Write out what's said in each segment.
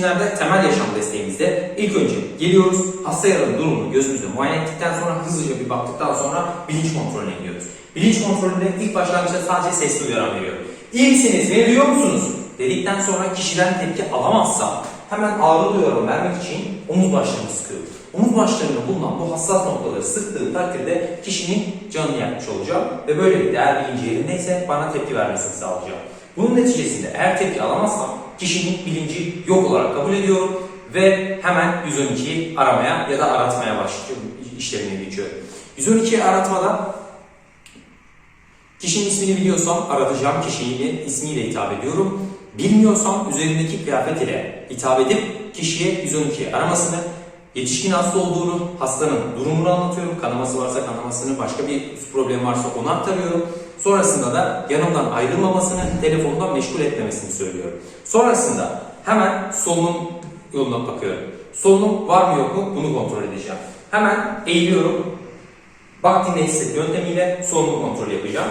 yetişkinlerde temel yaşam desteğimizde ilk önce geliyoruz. Hasta yaranın durumunu gözümüzde muayene ettikten sonra hızlıca bir baktıktan sonra bilinç kontrolüne gidiyoruz. Bilinç kontrolünde ilk başlangıçta sadece sesli uyaran veriyor. İyi misiniz? Beni duyuyor musunuz? Dedikten sonra kişiden tepki alamazsa hemen ağrı duyarım vermek için omuz başlarını sıkıyor. Omuz başlarında bulunan bu hassas noktaları sıktığı takdirde kişinin canını yakmış olacağım ve böylelikle eğer bilinci yerindeyse bana tepki vermesini sağlayacağım. Bunun neticesinde eğer tepki alamazsam kişinin bilinci yok olarak kabul ediyorum ve hemen 112'yi aramaya ya da aratmaya başlıyorum işlemine geçiyorum. 112'yi aratmada kişinin ismini biliyorsam aratacağım kişiyi ismiyle hitap ediyorum. Bilmiyorsam üzerindeki kıyafet ile hitap edip kişiye 112'yi aramasını, yetişkin hasta olduğunu, hastanın durumunu anlatıyorum. Kanaması varsa kanamasını, başka bir problem varsa onu aktarıyorum. Sonrasında da yanımdan ayrılmamasını, telefondan meşgul etmemesini söylüyorum. Sonrasında hemen solunum yoluna bakıyorum. Solunum var mı yok mu bunu kontrol edeceğim. Hemen eğiliyorum. Bak hisset yöntemiyle solunum kontrolü yapacağım.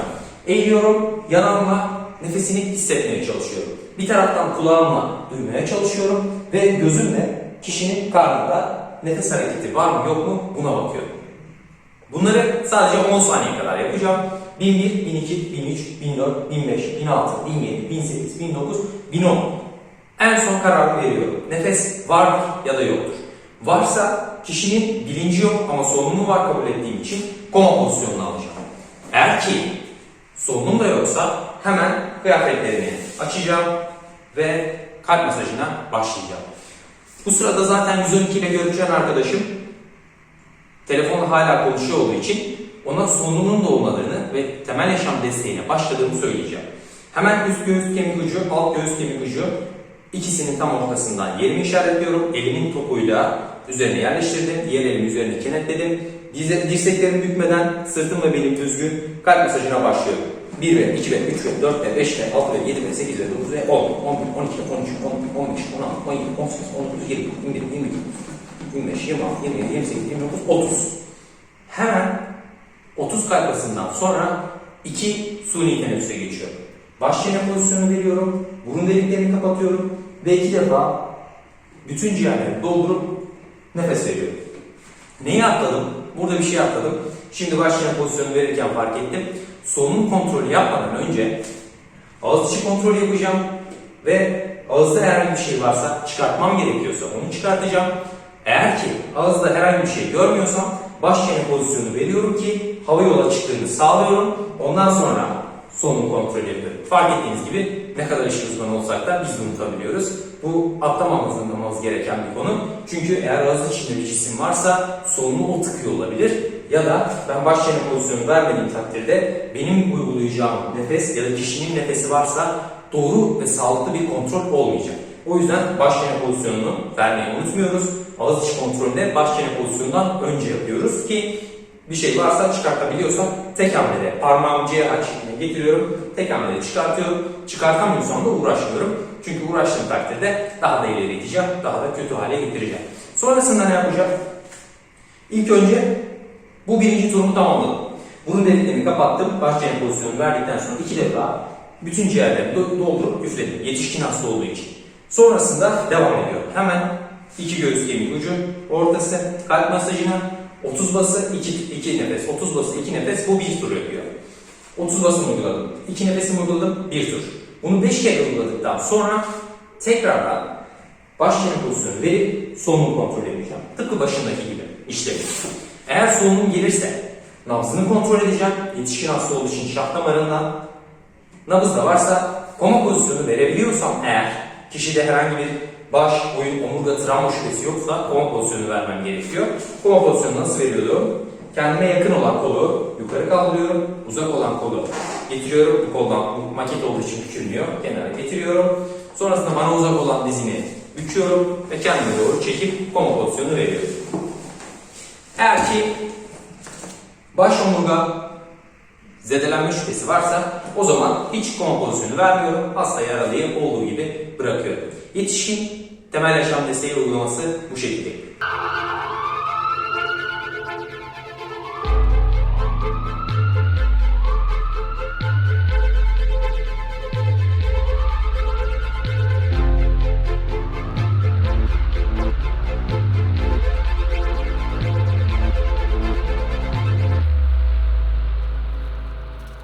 Eğiliyorum, yanağımla nefesini hissetmeye çalışıyorum. Bir taraftan kulağımla duymaya çalışıyorum ve gözümle kişinin karnında nefes hareketi var mı yok mu buna bakıyorum. Bunları sadece 10 saniye kadar yapacağım. 1001, 1002, 1003, 1004, 1005, 1006, 1007, 1008, 1009, 1010. En son kararı veriyorum. Nefes vardır ya da yoktur. Varsa kişinin bilinci yok ama solunumu var kabul ettiğim için koma pozisyonunu alacağım. Eğer ki solunum da yoksa hemen kıyafetlerini açacağım ve kalp masajına başlayacağım. Bu sırada zaten 112 ile görüşen arkadaşım telefonla hala konuşuyor olduğu için ona solunumun da olmadığını ve temel yaşam desteğine başladığımı söyleyeceğim. Hemen üst göğüs kemik ucu, alt göğüs kemik ucu ikisinin tam ortasından yerimi işaretliyorum. Elimin topuyla üzerine yerleştirdim. Diğer elimi üzerine kenetledim. Dirseklerimi bükmeden sırtım ve belim düzgün kalp masajına başlıyorum. 1 ve 2 ve 3 ve 4 ve 5 ve 6 ve 7 ve 8 ve 9 ve 10, 11, 12, 13, 14, 15, 16, 17, 18, 19, 20, 21, 22, 25, 26, 27, 28, 29, 30. Hemen 30 kalkasından sonra iki suni teneffüse geçiyorum. Baş çene pozisyonu veriyorum, burun deliklerini kapatıyorum ve iki defa bütün ciğerleri doldurup nefes veriyorum. Neyi atladım? Burada bir şey atladım. Şimdi baş çene pozisyonu verirken fark ettim. Solunum kontrolü yapmadan önce ağız içi kontrolü yapacağım ve ağızda herhangi bir şey varsa çıkartmam gerekiyorsa onu çıkartacağım. Eğer ki ağızda herhangi bir şey görmüyorsam baş çene pozisyonu veriyorum ki hava yola çıktığını sağlıyorum. Ondan sonra solunum kontrolü yapıyorum. Fark ettiğiniz gibi ne kadar işin uzmanı olsak da biz de unutabiliyoruz. Bu atlamamamız gereken bir konu. Çünkü eğer ağız içinde bir cisim varsa solunumu o tıkıyor olabilir. Ya da ben baş çene pozisyonu vermediğim takdirde benim uygulayacağım nefes ya da kişinin nefesi varsa doğru ve sağlıklı bir kontrol olmayacak. O yüzden baş çene pozisyonunu vermeyi unutmuyoruz. Ağız içi kontrolünde baş çene pozisyonundan önce yapıyoruz ki bir şey varsa çıkartabiliyorsam tek hamlede parmağımı ciğer açıklığına getiriyorum. Tek hamlede çıkartıyorum. Çıkartamıyorsam da uğraşmıyorum. Çünkü uğraştığım takdirde daha da ileri iteceğim, daha da kötü hale getireceğim. Sonrasında ne yapacağım? İlk önce bu birinci turumu tamamladım. Burun deliklerini kapattım. Baş çene pozisyonu verdikten sonra iki defa bütün ciğerlerimi doldurup üfledim. Yetişkin hasta olduğu için. Sonrasında devam ediyor. Hemen iki göğüs kemiği ucu, ortası, kalp masajına 30 bası 2, 2 nefes, 30 bası 2 nefes bu bir tur yapıyor. 30 basım uyguladım. 2 nefesim uyguladım, bir tur. Bunu 5 kere uyguladıktan sonra tekrardan baş çene pozisyonu verip solunum kontrol edeceğim. Tıpkı başındaki gibi işlemi. Eğer solunum gelirse nabzını kontrol edeceğim. Yetişkin hasta olduğu için şah damarından. Nabız da varsa koma pozisyonu verebiliyorsam eğer kişide herhangi bir baş, boyun, omurga, travma şüphesi yoksa koma pozisyonu vermem gerekiyor. Koma pozisyonu nasıl veriyordum? Kendime yakın olan kolu yukarı kaldırıyorum. Uzak olan kolu getiriyorum. Bu koldan maket olduğu için küçülmüyor. Kenara getiriyorum. Sonrasında bana uzak olan dizini büküyorum ve kendime doğru çekip koma pozisyonu veriyorum. Eğer ki baş omurga zedelenme şüphesi varsa o zaman hiç koma pozisyonu vermiyorum. Hastayı aralayı olduğu gibi bırakıyorum. Yetişkin temel yaşam desteği uygulaması bu şekilde.